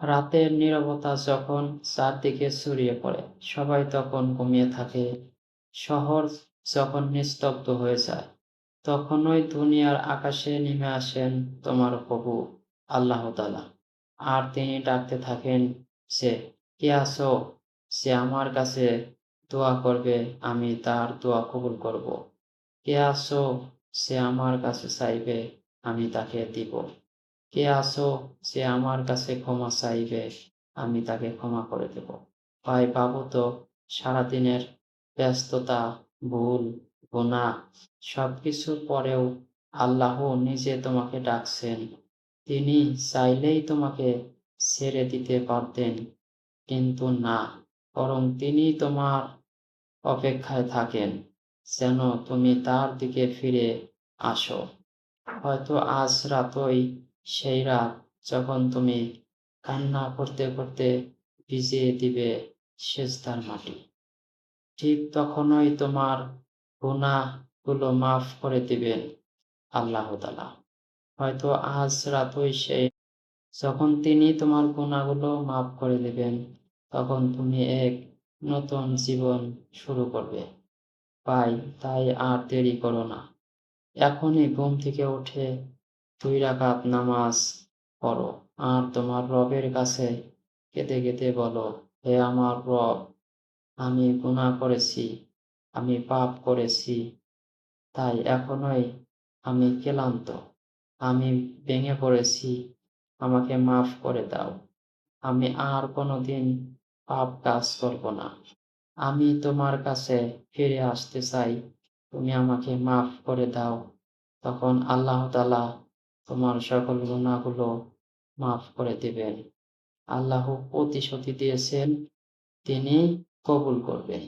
রাতের নীরবতা যখন চারদিকে ছড়িয়ে পড়ে, সবাই তখন ঘুমিয়ে থাকে। শহর যখন নিস্তব্ধ হয়ে যায়, তখনই দুনিয়ার আকাশে নেমে আসেন তোমার প্রভু আল্লাহ তালা আর তিনি ডাকতে থাকেন সে কে আসো সে আমার কাছে দোয়া করবে, আমি তার দোয়া কবুল করব। কে আসো সে আমার কাছে চাইবে, আমি তাকে দিব। কে আসো সে আমার কাছে ক্ষমা চাইবে, আমি তাকে ক্ষমা করে দেব। ভাই বাবু তো। সারাদিনের ব্যস্ততা, ভুল গুণা সবকিছুর পরেও আল্লাহ নিজে তোমাকে ডাকছেন। তিনি চাইলেই তোমাকে ছেড়ে দিতে পারতেন, কিন্তু না, বরং তিনি তোমার অপেক্ষায় থাকেন, যেন তুমি তার দিকে ফিরে আসো। হয়তো আজ রাতই সেই রাত যখন তুমি কান্না করতে করতে ভিজিয়ে দিবে সেজদার মাটি। ঠিক তখনই তোমার গুনাহগুলো মাফ করে দিবেন আল্লাহ হয়তো আজ রাতই সেই যখন তিনি তোমার গুণাগুলো মাফ করে দিবেন, তখন তুমি এক নতুন জীবন শুরু করবে। ভাই, তাই আর দেরি করো না। এখনই ঘুম থেকে উঠে দুই রাকাত নামাজ পড়ো। আর তোমার রবের কাছে কেঁদে কেঁদে বলো, হে আমার রব, আমি গুনাহ করেছি, আমি পাপ করেছি, তাই এখনই আমি ক্লান্ত। আমি ভেঙে পড়েছি, আমাকে মাফ করে দাও। আমি আর কোনোদিন পাপ কাজ করব না। আমি তোমার কাছে ফিরে আসতে চাই, তুমি আমাকে মাফ করে দাও। তখন আল্লাহ তালা তোমার সকল গুণাগুলো মাফ করে দেবেন। আল্লাহ প্রতিশ্রুতি দিয়েছেন তিনি কবুল করবেন।